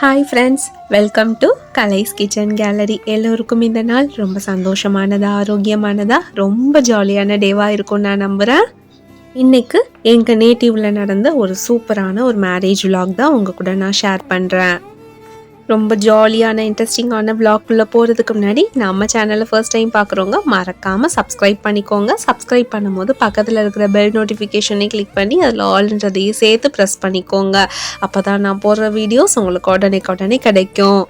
Hi friends welcome to Kalai's kitchen gallery எல்லோருக்கும் இந்த நாள் ரொம்ப சந்தோஷமானதா ஆரோக்கியமானதா ரொம்ப ஜாலியான டேவாக இருக்கும் நான் நம்புகிறேன் இன்றைக்கு எங்கள் நேட்டிவில் நடந்த ஒரு சூப்பரான ஒரு மேரேஜ் விலாக் தான் உங்கள் கூட நான் ஷேர் பண்ணுறேன் ரொம்ப ஜாலியான இன்ட்ரெஸ்டிங்கான விளாக்குள்ளே போகிறதுக்கு முன்னாடி நம்ம சேனலை ஃபர்ஸ்ட் டைம் பார்க்குறவங்க மறக்காமல் சப்ஸ்கிரைப் பண்ணிக்கோங்க. சப்ஸ்கிரைப் பண்ணும்போது பக்கத்தில் இருக்கிற பெல் நோட்டிஃபிகேஷனை கிளிக் பண்ணி அதில் ஆல்ன்றதையும் சேர்த்து ப்ரெஸ் பண்ணிக்கோங்க. அப்போ தான் நான் போடுற வீடியோஸ் உங்களுக்கு உடனே உடனே கிடைக்கும்.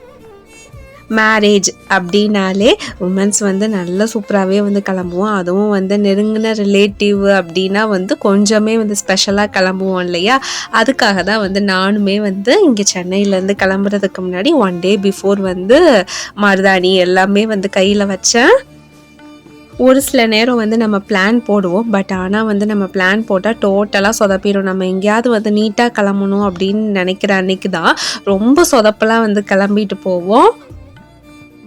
மேரேஜ் அப்படின்னாலே உமன்ஸ் வந்து நல்லா சூப்பராகவே வந்து கிளம்புவோம். அதுவும் வந்து நெருங்கின ரிலேட்டிவ் அப்படின்னா வந்து கொஞ்சமே வந்து ஸ்பெஷலாக கிளம்புவோம் இல்லையா? அதுக்காக தான் வந்து நானுமே வந்து இங்கே சென்னையிலேருந்து கிளம்புறதுக்கு முன்னாடி ஒன் டே பிஃபோர் வந்து மருதாணி எல்லாமே வந்து கையில் வச்சேன். ஒரு சில நேரம் வந்து நம்ம பிளான் போடுவோம். பட் ஆனால் வந்து நம்ம பிளான் போட்டால் டோட்டலாக சொதப்பிடும் நம்ம எங்கேயாவது வந்து நீட்டாக கிளம்பணும் அப்படின்னு நினைக்கிற அன்னைக்கு தான் ரொம்ப சொதப்பெல்லாம் வந்து கிளம்பிட்டு போவோம்.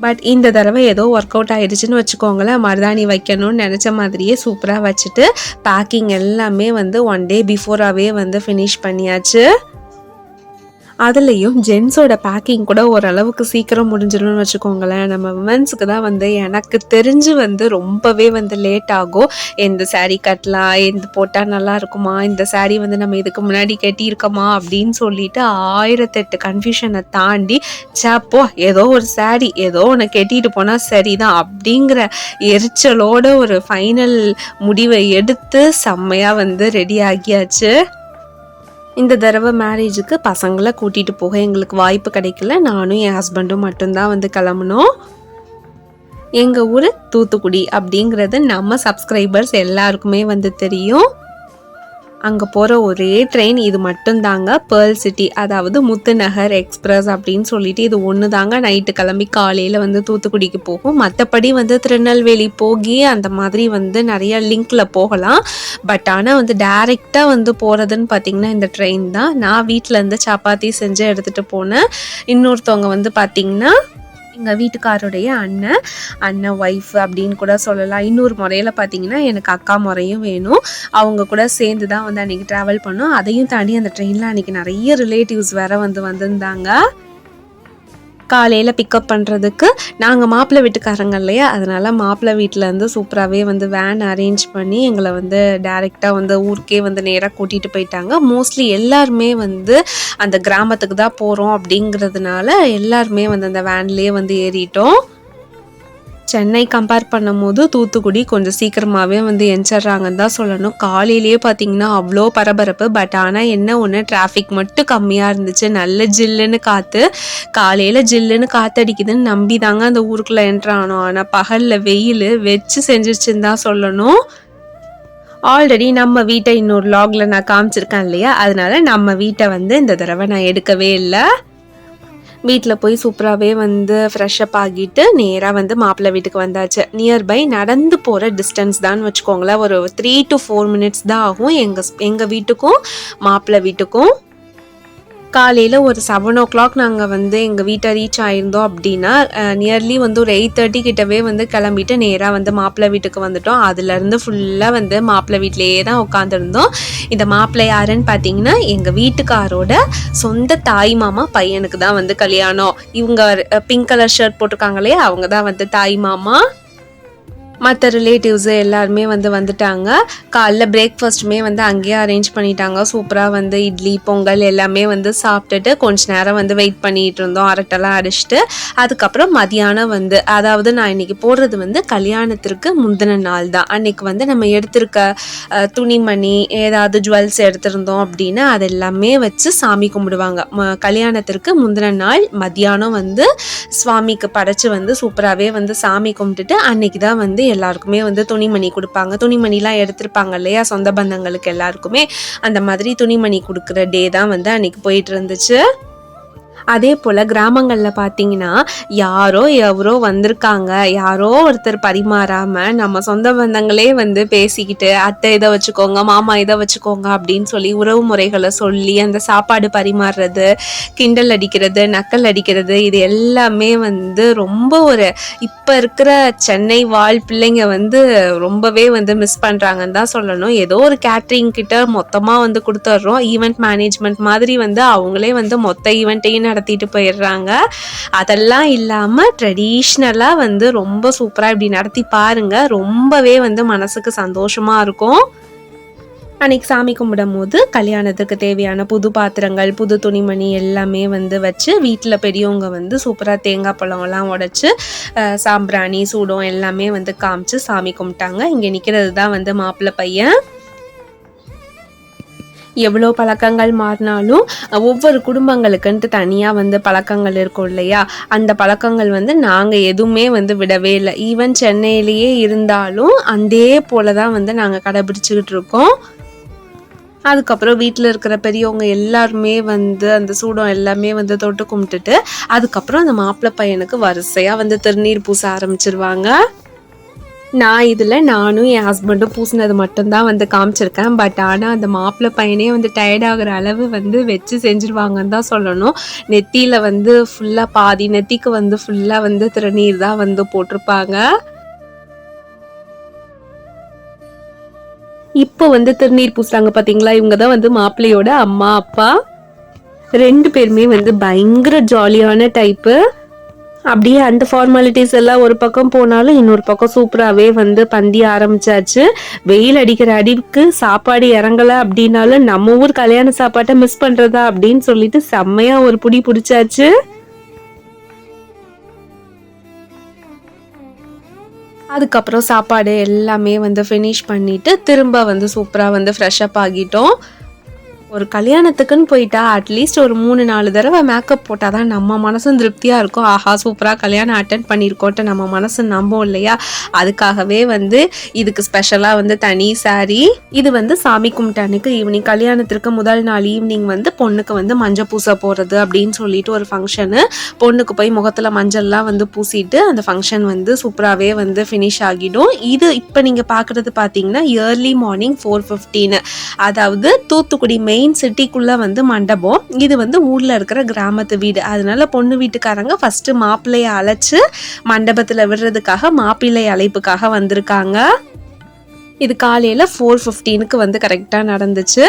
பட் இந்த தடவை ஏதோ ஒர்க் அவுட் ஆகிடுச்சின்னு வச்சுக்கோங்களேன். மருதாணி வைக்கணும்னு நினச்ச மாதிரியே சூப்பராக வச்சுட்டு பேக்கிங் எல்லாமே வந்து ஒன் டே பிஃபோராகவே வந்து ஃபினிஷ் பண்ணியாச்சு. அதுலேயும் ஜென்ஸோட பேக்கிங் கூட ஓரளவுக்கு சீக்கிரம் முடிஞ்சிடும்னு வச்சுக்கோங்களேன். நம்ம உமன்ஸுக்கு தான் வந்து எனக்கு தெரிஞ்சு வந்து ரொம்பவே வந்து லேட் ஆகும். எந்த சாரீ கட்டலாம் எந்த போட்டால் நல்லா இருக்குமா இந்த சாரீ வந்து நம்ம இதுக்கு முன்னாடி கட்டியிருக்கோமா அப்படின்னு சொல்லிட்டு ஆயிரத்தெட்டு கன்ஃபியூஷனை தாண்டி சாப்போ ஏதோ ஒரு saree ஏதோ ஒன்று கட்டிட்டு போனால் சரிதான் அப்படிங்கிற எரிச்சலோட ஒரு ஃபைனல் முடிவை எடுத்து செம்மையாக வந்து ரெடி ஆகியாச்சு. இந்த தடவை மேரேஜுக்கு பசங்களை கூட்டிகிட்டு போக எங்களுக்கு வாய்ப்பு கிடைக்கல. நானும் என் ஹஸ்பண்டும் மட்டும்தான் வந்து கிளம்புனோம். எங்கள் ஊர் தூத்துக்குடி அப்படிங்கிறது நம்ம சப்ஸ்கிரைபர்ஸ் எல்லாருக்குமே வந்து தெரியும். அங்கே போகிற ஒரே ட்ரெயின் இது மட்டும்தாங்க. பேர்ல் சிட்டி அதாவது முத்துநகர் எக்ஸ்பிரஸ் அப்படின்னு சொல்லிட்டு இது ஒன்று தாங்க நைட்டு கிளம்பி காலையில் வந்து தூத்துக்குடிக்கு போகும். மற்றபடி வந்து திருநெல்வேலி போகி அந்த மாதிரி வந்து நிறைய லிங்க்ல போகலாம். பட் ஆனால் வந்து டைரெக்டாக வந்து போகிறதுன்னு பார்த்தீங்கன்னா இந்த ட்ரெயின் தான். நான் வீட்டில் இருந்து சப்பாத்தி செஞ்சு எடுத்துகிட்டு போனேன். இன்னொருத்தவங்க வந்து பார்த்தீங்கன்னா எங்கள் வீட்டுக்காரோடைய அண்ணன் அண்ணன் ஒய்ஃப் அப்படின்னு கூட சொல்லலாம். இன்னொரு முறையில் பார்த்தீங்கன்னா எனக்கு அக்கா முறையும் வேணும். அவங்க கூட சேர்ந்து தான் வந்து அன்றைக்கி ட்ராவல் பண்ணோம். அதையும் தாண்டி அந்த ட்ரெயினில் அன்றைக்கி நிறைய ரிலேட்டிவ்ஸ் வேற வந்து வந்திருந்தாங்க. காலையில் பிக்கப் பண்ணுறதுக்கு நாங்கள் மாப்பிள்ளை வீட்டுக்காரங்க இல்லையா? அதனால் மாப்பிள்ளை வீட்டிலேருந்து சூப்பராகவே வந்து வேன் அரேஞ்ச் பண்ணி எங்களை வந்து டைரெக்டாக வந்து ஊருக்கே வந்து நேராக கூட்டிகிட்டு போயிட்டாங்க. மோஸ்ட்லி எல்லாருமே வந்து அந்த கிராமத்துக்கு தான் போகிறோம் அப்படிங்கிறதுனால எல்லாருமே வந்து அந்த வேன்லேயே வந்து ஏறிட்டோம். சென்னை கம்பேர் பண்ணும்போது தூத்துக்குடி கொஞ்சம் சீக்கிரமாகவே வந்து எஞ்சிட்றாங்கன்னு தான் சொல்லணும். காலையிலேயே பார்த்தீங்கன்னா அவ்வளோ பரபரப்பு. பட் ஆனால் என்ன ஒன்று டிராஃபிக் மட்டும் கம்மியாக இருந்துச்சு. நல்ல ஜில்லுன்னு காற்று காலையில் ஜில்லுன்னு காற்றடிக்குதுன்னு நம்பி தாங்க அந்த ஊருக்குள்ளே என்ட்ரானோம் ஆனால் பகலில் வெயில் வச்சு செஞ்சிருச்சுன்னு தான் சொல்லணும். ஆல்ரெடி நம்ம வீட்டை இன்னொரு லாகில் நான் காமிச்சிருக்கேன் இல்லையா? அதனால நம்ம வீட்டை வந்து இந்த தடவை நான் எடுக்கவே இல்லை. வீட்டில் போய் சூப்பராகவே வந்து ஃப்ரெஷ்அப் ஆகிட்டு நேராக வந்து மாப்பிள்ளை வீட்டுக்கு வந்தாச்சு. நியர்பை நடந்து போகிற டிஸ்டன்ஸ் தான் வச்சுக்கோங்களேன். ஒரு த்ரீ டு ஃபோர் மினிட்ஸ் தான் ஆகும். எங்கள் எங்கள் வீட்டுக்கும் மாப்பிள்ளை வீட்டுக்கும். காலையில் ஒரு செவன் ஓ கிளாக் நாங்கள் வந்து எங்கள் வீட்டை ரீச் ஆயிருந்தோம் அப்படின்னா நியர்லி வந்து ஒரு எயிட் தேர்ட்டி கிட்டவே வந்து கிளம்பிட்டு நேராக வந்து மாப்பிள்ளை வீட்டுக்கு வந்துட்டோம். அதுலேருந்து ஃபுல்லாக வந்து மாப்பிள்ளை வீட்டிலேயே தான் உட்காந்துருந்தோம் இந்த மாப்பிள்ளை யாருன்னு பார்த்தீங்கன்னா எங்கள் வீட்டுக்காரோட சொந்த தாய் மாமா பையனுக்கு தான் வந்து கல்யாணம். இவங்க பிங்க் கலர் ஷர்ட் போட்டிருக்காங்க இல்லையா அவங்க தான் வந்து தாய் மாமா. மற்ற ரிலேட்டிவ்ஸு எல்லாருமே வந்து வந்துட்டாங்க. காலைல பிரேக்ஃபாஸ்ட்டுமே வந்து அங்கேயே அரேஞ்ச் பண்ணிட்டாங்க. சூப்பராக வந்து இட்லி பொங்கல் எல்லாமே வந்து சாப்பிட்டுட்டு கொஞ்ச நேரம் வந்து வெயிட் பண்ணிகிட்டு இருந்தோம். அரட்டெல்லாம் அடிச்சுட்டு. அதுக்கப்புறம் மதியானம் வந்து அதாவது நான் இன்னைக்கு போடுறது வந்து கல்யாணத்திற்கு முந்தின நாள் தான். அன்றைக்கி வந்து நம்ம எடுத்திருக்க துணிமணி ஏதாவது ஜுவல்ஸ் எடுத்திருந்தோம் அப்படின்னா அது எல்லாமே வச்சு சாமி கும்பிடுவாங்க. ம- கல்யாணத்திற்கு முந்தின நாள் மதியானம் வந்து சுவாமிக்கு படைச்சி வந்து சூப்பராகவே வந்து சாமி கும்பிட்டுட்டு அன்னைக்கு தான் வந்து எல்லாருக்குமே வந்து துணிமணி கொடுப்பாங்க. துணிமணிலாம் எடுத்திருப்பாங்க இல்லையா? சொந்த பந்தங்களுக்கு எல்லாருக்குமே அந்த மாதிரி துணிமணி கொடுக்குற டே தான் வந்து அன்னைக்கு போயிட்டு இருந்துச்சு. அதே போல் கிராமங்களில் பார்த்தீங்கன்னா யாரோ எவரோ வந்திருக்காங்க. யாரோ ஒருத்தர் பரிமாறாமல் நம்ம சொந்த பந்தங்களே வந்து பேசிக்கிட்டு அத்தை இதை வச்சுக்கோங்க மாமா இதை வச்சுக்கோங்க அப்படின்னு சொல்லி உறவு முறைகளை சொல்லி அந்த சாப்பாடு பரிமாறுறது கிண்டல் அடிக்கிறது நக்கல் அடிக்கிறது இது எல்லாமே வந்து ரொம்ப ஒரு இப்போ இருக்கிற சென்னை வாழ் பிள்ளைங்க வந்து ரொம்பவே வந்து மிஸ் பண்ணுறாங்கன்னு தான் சொல்லணும். ஏதோ ஒரு கேட்ரிங் கிட்ட மொத்தமாக வந்து கொடுத்துட்றோம் ஈவெண்ட் மேனேஜ்மெண்ட் மாதிரி வந்து அவங்களே வந்து மொத்த ஈவெண்ட்டையும் நடத்திட்டு போயிடுறாங்க. அதெல்லாம் இல்லாமல் ட்ரெடிஷ்னலாக வந்து ரொம்ப சூப்பராக இப்படி நடத்தி பாருங்க. ரொம்பவே வந்து மனசுக்கு சந்தோஷமாக இருக்கும். அன்னைக்கு சாமி கும்பிடும் போது கல்யாணத்துக்கு தேவையான புது பாத்திரங்கள் புது துணிமணி எல்லாமே வந்து வச்சு வீட்டில் பெரியவங்க வந்து சூப்பராக தேங்காய் பழம்லாம் உடச்சி சாம்பிராணி சூடம் எல்லாமே வந்து காமிச்சு சாமி கும்பிட்டாங்க. இங்கே நிற்கிறது தான் வந்து மாப்பிள்ளை பையன். எவ்வளோ பழக்கங்கள் மாறினாலும் ஒவ்வொரு குடும்பங்களுக்குன்ட்டு தனியாக வந்து பழக்கங்கள் இருக்கும் இல்லையா? அந்த பழக்கங்கள் வந்து நாங்கள் எதுவுமே வந்து விடவே இல்லை. ஈவன் சென்னையிலேயே இருந்தாலும் அதே போல தான் வந்து நாங்கள் கடைபிடிச்சிக்கிட்டு இருக்கோம். அதுக்கப்புறம் வீட்டில் இருக்கிற பெரியவங்க எல்லாருமே வந்து அந்த சூடம் எல்லாமே வந்து தொட்டு கும்பிட்டுட்டு அதுக்கப்புறம் அந்த மாப்பிள்ளை பையனுக்கு வரிசையாக வந்து திருநீர் பூச ஆரம்பிச்சிருவாங்க. நான் இதில் நானும் என் ஹஸ்பண்டும் பூசினது மட்டும்தான் வந்து காமிச்சிருக்கேன். பட் ஆனால் அந்த மாப்பிள்ளை பையனே வந்து டயர்ட் ஆகிற அளவு வந்து வச்சு செஞ்சுருவாங்கன்னு தான் சொல்லணும். நெத்தியில் வந்து ஃபுல்லாக பாதி நெத்திக்கு வந்து ஃபுல்லாக வந்து திருநீர் தான் வந்து போட்டிருப்பாங்க. இப்போ வந்து திருநீர் பூசுறாங்க பார்த்தீங்களா இவங்க தான் வந்து மாப்பிள்ளையோட அம்மா அப்பா. ரெண்டு பேருமே வந்து பயங்கர ஜாலியான டைப்பு அப்படியே அந்த ஃபார்மாலிட்டிஸ் எல்லாம் ஒரு பக்கம் போனாலும் இன்னொரு பக்கம் சூப்பராகவே வந்து பந்தி ஆரம்பிச்சாச்சு. வெயில் அடிக்கிற அடிக்கு சாப்பாடு இறங்கல அப்படின்னாலும் நம்ம ஊர் கல்யாண சாப்பாட்டை மிஸ் பண்றதா அப்படின்னு சொல்லிட்டு செம்மையா ஒரு புடி பிடிச்சாச்சு. அதுக்கப்புறம் சாப்பாடு எல்லாமே வந்து ஃபினிஷ் பண்ணிவிட்டு திரும்ப வந்து சூப்பராக வந்து ஃப்ரெஷ்அப் ஆகிட்டோம். ஒரு கல்யாணத்துக்குன்னு போயிட்டா அட்லீஸ்ட் ஒரு மூணு நாலு தடவை மேக்கப் போட்டால் தான் நம்ம மனசும் திருப்தியாக இருக்கும். ஆஹா சூப்பராக கல்யாணம் அட்டன் பண்ணியிருக்கோன்ட்டு நம்ம மனசு நம்பும் இல்லையா? அதுக்காகவே வந்து இதுக்கு ஸ்பெஷலாக வந்து தனி சாரி இது வந்து சாமி கும்பிட்ட அன்னைக்கு ஈவினிங் கல்யாணத்திற்கு முதல் நாள் ஈவினிங் வந்து பொண்ணுக்கு வந்து மஞ்சள் பூச போகிறது அப்படின்னு சொல்லிட்டு ஒரு ஃபங்க்ஷனு பொண்ணுக்கு போய் முகத்தில் மஞ்சள்லாம் வந்து பூசிட்டு அந்த ஃபங்க்ஷன் வந்து சூப்பராகவே வந்து ஃபினிஷ் ஆகிடும். இது இப்போ நீங்கள் பார்க்குறது பார்த்தீங்கன்னா இயர்லி மார்னிங் ஃபோர் ஃபிஃப்டீனு அதாவது தூத்துக்குடி மெயின் மெயின் சிட்டிக்குள்ளே வந்து மண்டபம். இது வந்து ஊரில் இருக்கிற கிராமத்து வீடு. அதனால பொண்ணு வீட்டுக்காரங்க ஃபஸ்ட்டு மாப்பிள்ளையை அழைச்சி மண்டபத்தில் விடுறதுக்காக மாப்பிள்ளை அழைப்புக்காக வந்திருக்காங்க. இது காலையில் ஃபோர் ஃபிஃப்டீனுக்கு வந்து கரெக்டாக நடந்துச்சு.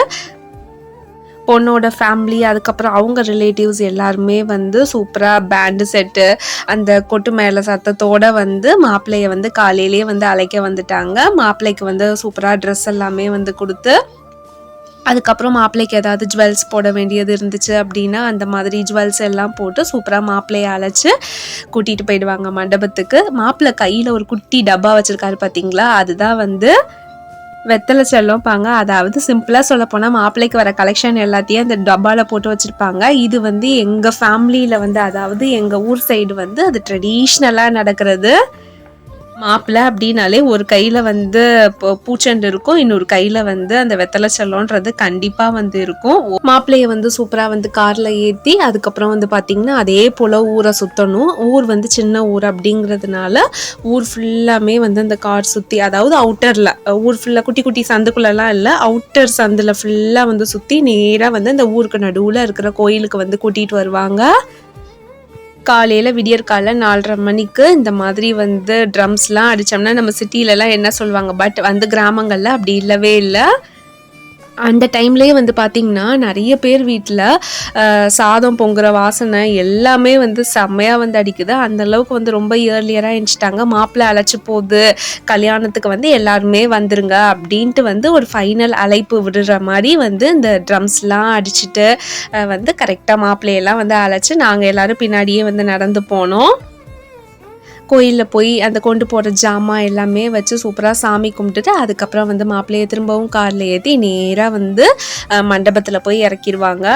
பொண்ணோட ஃபேமிலி அதுக்கப்புறம் அவங்க ரிலேட்டிவ்ஸ் எல்லாருமே வந்து சூப்பராக பேண்டு செட்டு அந்த கொட்டு மேலே சத்தத்தோடு வந்து மாப்பிள்ளையை வந்து காலையிலேயே வந்து அழைக்க வந்துட்டாங்க. மாப்பிள்ளைக்கு வந்து சூப்பராக ட்ரெஸ் எல்லாமே வந்து கொடுத்து அதுக்கப்புறம் மாப்பிள்ளைக்கு ஏதாவது ஜுவல்ஸ் போட வேண்டியது இருந்துச்சு அப்படின்னா அந்த மாதிரி ஜுவல்ஸ் எல்லாம் போட்டு சூப்பராக மாப்பிள்ளையை அழைச்சி கூட்டிகிட்டு போயிடுவாங்க மண்டபத்துக்கு. மாப்பிள்ளை கையில் ஒரு குட்டி டப்பா வச்சுருக்காரு பார்த்தீங்களா அதுதான் வந்து வெத்தலை செல்லம்பாங்க அதாவது சிம்பிளாக சொல்ல போனால் மாப்பிள்ளைக்கு வர கலெக்ஷன் எல்லாத்தையும் அந்த டப்பாவில் போட்டு வச்சுருப்பாங்க. இது வந்து எங்கள் ஃபேமிலியில் வந்து அதாவது எங்கள் ஊர் சைடு வந்து அது ட்ரெடிஷ்னலாக நடக்கிறது. மாப்பிள்ளை அப்படின்னாலே ஒரு கையில் வந்து பூச்செண்டு இருக்கும். இன்னொரு கையில் வந்து அந்த வெத்தலை செல்லோன்றது கண்டிப்பாக வந்து இருக்கும். மாப்பிள்ளையை வந்து சூப்பராக வந்து காரில் ஏற்றி அதுக்கப்புறம் வந்து பார்த்திங்கன்னா அதே போல் ஊரை சுற்றணும் ஊர் வந்து சின்ன ஊர் அப்படிங்கிறதுனால ஊர் ஃபுல்லாமே வந்து அந்த கார் சுற்றி அதாவது அவுட்டரில் ஊர் ஃபுல்லாக குட்டி குட்டி சந்துக்குள்ளெல்லாம் இல்லை அவுட்டர் சந்தில் ஃபுல்லாக வந்து சுற்றி நேராக வந்து அந்த ஊருக்கு நடுவில் இருக்கிற கோயிலுக்கு வந்து கூட்டிகிட்டு வருவாங்க. காலையில் விடியற்கால நாலரை மணிக்கு இந்த மாதிரி வந்து ட்ரம்ஸ்லாம் அடித்தோம்னா நம்ம சிட்டிலலாம் என்ன சொல்லுவாங்க? பட் வந்து கிராமங்களில் அப்படி இல்லவே இல்லை. அந்த டைம்லேயே வந்து பார்த்திங்கன்னா நிறைய பேர் வீட்டில் சாதம் பொங்குற வாசனை எல்லாமே வந்து செம்மையாக வந்து அடிக்குது. அந்தளவுக்கு வந்து ரொம்ப இயர்லியராக எழுந்துட்டாங்க மாப்பிள்ளை அழைச்சி போகுது கல்யாணத்துக்கு வந்து எல்லாருமே வந்துருங்க அப்படின்ட்டு வந்து ஒரு ஃபைனல் அழைப்பு விடுற மாதிரி வந்து இந்த ட்ரம்ஸ்லாம் அடிச்சுட்டு வந்து கரெக்டாக மாப்பிள்ளையெல்லாம் வந்து அழைச்சி நாங்கள் எல்லோரும் பின்னாடியே வந்து நடந்து போனோம். கோயிலில் போய் அந்த கொண்டு போகிற ஜாமான் எல்லாமே வச்சு சூப்பராக சாமி கும்பிட்டுட்டு அதுக்கப்புறம் வந்து மாப்பிள்ளையை திரும்பவும் காரில் ஏற்றி நேராக வந்து மண்டபத்தில் போய் இறக்கிடுவாங்க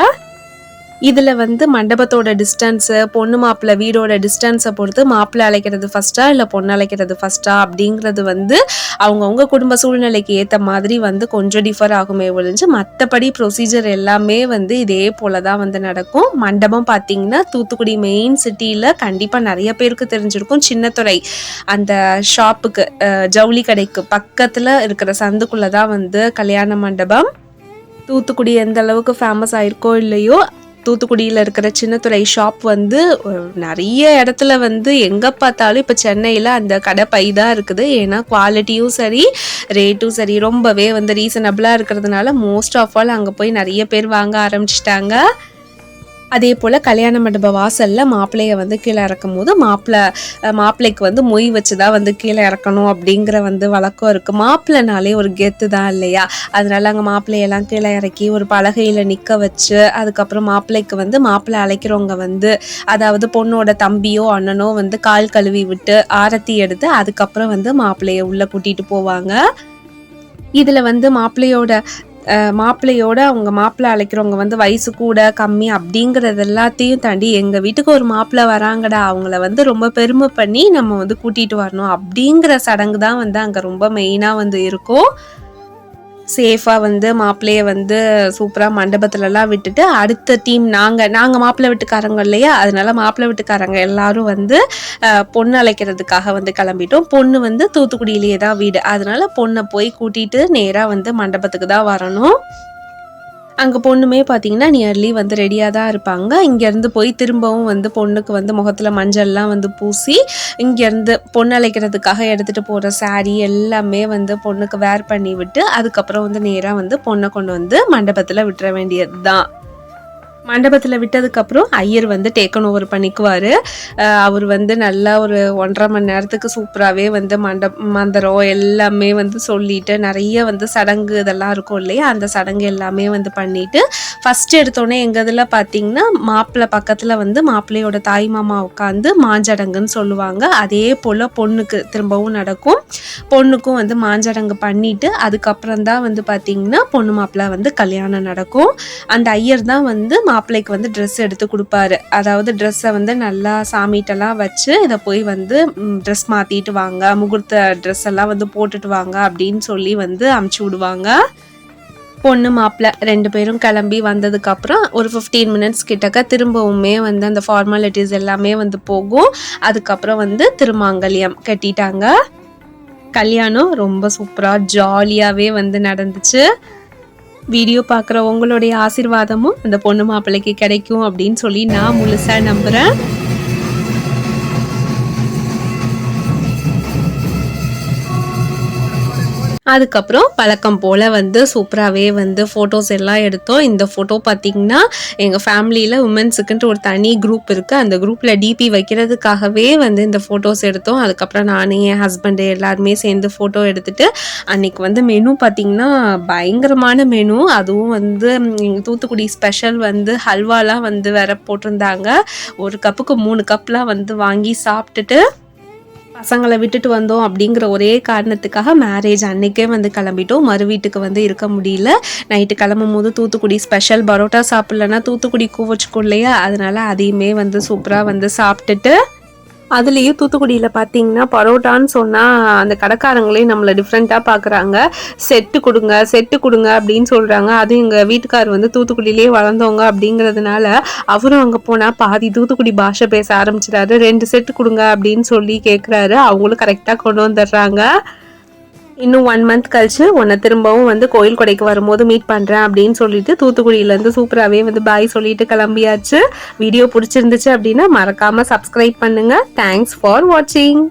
இதில் வந்து மண்டபத்தோட டிஸ்டன்ஸு பொண்ணு மாப்பிள்ளை வீடோட டிஸ்டன்ஸை பொறுத்து மாப்பிள்ளை அழைக்கிறது ஃபஸ்ட்டா இல்லை பொண்ணு அழைக்கிறது ஃபஸ்ட்டா அப்படிங்கிறது வந்து அவங்கவுங்க குடும்ப சூழ்நிலைக்கு ஏற்ற மாதிரி வந்து கொஞ்சம் டிஃபர் ஆகுமே ஒழிஞ்சு மற்றபடி ப்ரொசீஜர் எல்லாமே வந்து இதே போல தான் வந்து நடக்கும். மண்டபம் பார்த்தீங்கன்னா தூத்துக்குடி மெயின் சிட்டியில் கண்டிப்பாக நிறைய பேருக்கு தெரிஞ்சிருக்கும். சின்னத்துறை அந்த ஷாப்புக்கு ஜவுளி கடைக்கு பக்கத்தில் இருக்கிற சந்துக்குள்ளே தான் வந்து கல்யாண மண்டபம். தூத்துக்குடி எந்த அளவுக்கு ஃபேமஸ் ஆயிருக்கோ இல்லையோ தூத்துக்குடியில் இருக்கிற சின்னத்துறை ஷாப் வந்து நிறைய இடத்துல வந்து எங்கே பார்த்தாலும் இப்போ சென்னையில் அந்த கடை பை தான் இருக்குது. ஏன்னா குவாலிட்டியும் சரி ரேட்டும் சரி ரொம்பவே வந்து ரீசனபிளாக இருக்கிறதுனால மோஸ்ட் ஆஃப் ஆல் அங்கே போய் நிறைய பேர் வாங்க ஆரம்பிச்சிட்டாங்க. அதே போல் கல்யாண மண்டப வாசலில் மாப்பிள்ளையை வந்து கீழே இறக்கும் போது மாப்பிள்ளை மாப்பிள்ளைக்கு வந்து மொய் வச்சு தான் வந்து கீழே இறக்கணும் அப்படிங்கிற வந்து வழக்கம் இருக்குது மாப்பிள்ளைனாலே ஒரு கெத்து தான் இல்லையா? அதனால அங்கே மாப்பிள்ளையெல்லாம் கீழே இறக்கி ஒரு பலகையில் நிற்க வச்சு அதுக்கப்புறம் மாப்பிள்ளைக்கு வந்து மாப்பிள்ளை அழைக்கிறவங்க வந்து அதாவது பொண்ணோட தம்பியோ அண்ணனோ வந்து கால் கழுவி விட்டு ஆரத்தி எடுத்து அதுக்கப்புறம் வந்து மாப்பிள்ளையை உள்ளே கூட்டிகிட்டு போவாங்க. இதில் வந்து மாப்பிள்ளையோட மாப்பிள்ளையோட அவங்க மாப்பிள்ளை அழைக்கிறவங்க வந்து வயசு கூட கம்மி அப்படிங்கிறது எல்லாத்தையும் தாண்டி எங்கள் வீட்டுக்கு ஒரு மாப்பிள்ளை வராங்கடா அவங்கள வந்து ரொம்ப பெருமை பண்ணி நம்ம வந்து கூட்டிகிட்டு வரணும் அப்படிங்கிற சடங்கு தான் வந்து அங்கே ரொம்ப மெயினாக வந்து இருக்கும். சேஃபாக வந்து மாப்பிள்ளையை வந்து சூப்பராக மண்டபத்துலலாம் விட்டுட்டு அடுத்த டீம் நாங்கள் நாங்கள் மாப்பிள்ளை வீட்டுக்காரங்க இல்லையா? அதனால மாப்பிள்ளை வீட்டுக்காரங்க எல்லாரும் வந்து பொண்ணு அழைக்கிறதுக்காக வந்து கிளம்பிட்டோம். பொண்ணு வந்து தூத்துக்குடியிலேயே தான் வீடு. அதனால பொண்ணை போய் கூட்டிகிட்டு நேராக வந்து மண்டபத்துக்கு தான் வரணும். அங்கே பொண்ணுமே பார்த்தீங்கன்னா நியர்லி வந்து ரெடியாக தான் இருப்பாங்க. இங்கேருந்து போய் திரும்பவும் வந்து பொண்ணுக்கு வந்து முகத்தில் மஞ்சள்லாம் வந்து பூசி இங்கேருந்து பொண்ணு அழைக்கிறதுக்காக எடுத்துகிட்டு போகிற saree எல்லாமே வந்து பொண்ணுக்கு வேர் பண்ணி விட்டு அதுக்கப்புறம் வந்து நேராக வந்து பொண்ணை கொண்டு வந்து மண்டபத்தில் விட்டுற வேண்டியது தான் மண்டபத்தில் விட்டதுக்கப்புறம் ஐயர் வந்து டேக்கன் ஓவர் பண்ணிக்குவார். அவர் வந்து நல்லா ஒரு ஒன்றரை மணி நேரத்துக்கு சூப்பராகவே வந்து மண்டப் மந்திரம் எல்லாமே வந்து சொல்லிட்டு நிறைய வந்து சடங்கு இதெல்லாம் இருக்கும் இல்லையா? அந்த சடங்கு எல்லாமே வந்து பண்ணிட்டு ஃபஸ்ட்டு எடுத்தோடனே எங்கள் இதில் பார்த்தீங்கன்னா மாப்பிள்ளை பக்கத்தில் வந்து மாப்பிள்ளையோட தாய் மாமா உட்காந்து மாஞ்சடங்குன்னு சொல்லுவாங்க. அதே போல் பொண்ணுக்கு திரும்பவும் நடக்கும். பொண்ணுக்கும் வந்து மாஞ்சடங்கு பண்ணிட்டு அதுக்கப்புறம் தான் வந்து பார்த்தீங்கன்னா பொண்ணு மாப்பிள்ளை வந்து கல்யாணம் நடக்கும். அந்த ஐயர் தான் வந்து மா மாப்பிள்ளைக்கு வந்து ட்ரெஸ் எடுத்து கொடுப்பாரு. அதாவது ட்ரெஸ்ஸை வந்து நல்லா சாமிகிட்டலாம் வச்சு இதை போய் வந்து ட்ரெஸ் மாற்றிட்டு வாங்க. முகூர்த்த ட்ரெஸ் எல்லாம் வந்து போட்டுட்டு வாங்க அப்படின்னு சொல்லி வந்து அமுச்சு விடுவாங்க. பொண்ணு மாப்பிள்ளை ரெண்டு பேரும் கிளம்பி வந்ததுக்கப்புறம் ஒரு ஃபிஃப்டீன் மினிட்ஸ் கிட்டக்க திரும்பவுமே வந்து அந்த ஃபார்மாலிட்டிஸ் எல்லாமே வந்து போகும். அதுக்கப்புறம் வந்து திருமாங்கல்யம் கட்டிட்டாங்க. கல்யாணம் ரொம்ப சூப்பராக ஜாலியாகவே வந்து நடந்துச்சு. வீடியோ பார்க்குற உங்களுடைய ஆசீர்வாதமும் அந்த பொண்ணு மாப்பிள்ளைக்கு கிடைக்கும் அப்படின்னு சொல்லி நான் முழுசாக நம்புகிறேன் அதுக்கப்புறம் பழக்கம் போல் வந்து சூப்பராகவே வந்து ஃபோட்டோஸ் எல்லாம் எடுத்தோம். இந்த ஃபோட்டோ பார்த்திங்கன்னா எங்கள் ஃபேமிலியில் உமன்ஸுக்குன்ட்டு ஒரு தனி குரூப் இருக்குது அந்த குரூப்பில் டிபி வைக்கிறதுக்காகவே வந்து இந்த ஃபோட்டோஸ் எடுத்தோம். அதுக்கப்புறம் நானும் என் ஹஸ்பண்டு எல்லாருமே சேர்ந்து ஃபோட்டோ எடுத்துட்டு அன்னைக்கு வந்து மெனு பார்த்திங்கன்னா பயங்கரமான மெனு அதுவும் வந்து எங்கள் தூத்துக்குடி ஸ்பெஷல் வந்து ஹல்வாலாம் வந்து வேற போட்டிருந்தாங்க. ஒரு கப்புக்கு மூணு கப்லாம் வந்து வாங்கி சாப்பிட்டுட்டு பசங்களை விட்டுட்டு வந்தோம் அப்படிங்கிற ஒரே காரணத்துக்காக மேரேஜ் அன்னைக்கே வந்து கிளம்பிட்டோம். மறு வீட்டுக்கு வந்து இருக்க முடியல. நைட்டு கிளம்பும் போது தூத்துக்குடி ஸ்பெஷல் பரோட்டா சாப்பிட்லன்னா தூத்துக்குடி கூவச்சுக்கும் இல்லையா? அதனால அதையுமே வந்து சூப்பராக வந்து சாப்பிட்டுட்டு அதுலேயும் தூத்துக்குடியில் பார்த்தீங்கன்னா பரோட்டான்னு சொன்னால் அந்த கடைக்காரங்களே நம்மளை டிஃப்ரெண்ட்டாக பார்க்குறாங்க செட்டு கொடுங்க செட்டு கொடுங்க அப்படின்னு சொல்கிறாங்க அதுவும் எங்கள் வீட்டுக்கார் வந்து தூத்துக்குடியிலே வளர்ந்தவங்க அப்படிங்கிறதுனால அவரும் அங்கே போனால் பாதி தூத்துக்குடி பாஷை பேச ஆரம்பிச்சிட்டாரு. ரெண்டு செட்டு கொடுங்க அப்படின்னு சொல்லி கேட்குறாரு அவங்களும் கரெக்டாக கொண்டு வந்துடுறாங்க. இன்னும் ஒன் மந்த் கழிச்சு உன்னை திரும்பவும் வந்து கோயில் கொடைக்கு வரும்போது மீட் பண்ணுறேன் அப்படின்னு சொல்லிட்டு தூத்துக்குடியிலேருந்து சூப்பராகவே வந்து பாய் சொல்லிட்டு கிளம்பியாச்சு. வீடியோ பிடிச்சிருந்துச்சு அப்படின்னா மறக்காமல் சப்ஸ்கிரைப் பண்ணுங்கள் தேங்க்ஸ் ஃபார் வாட்சிங்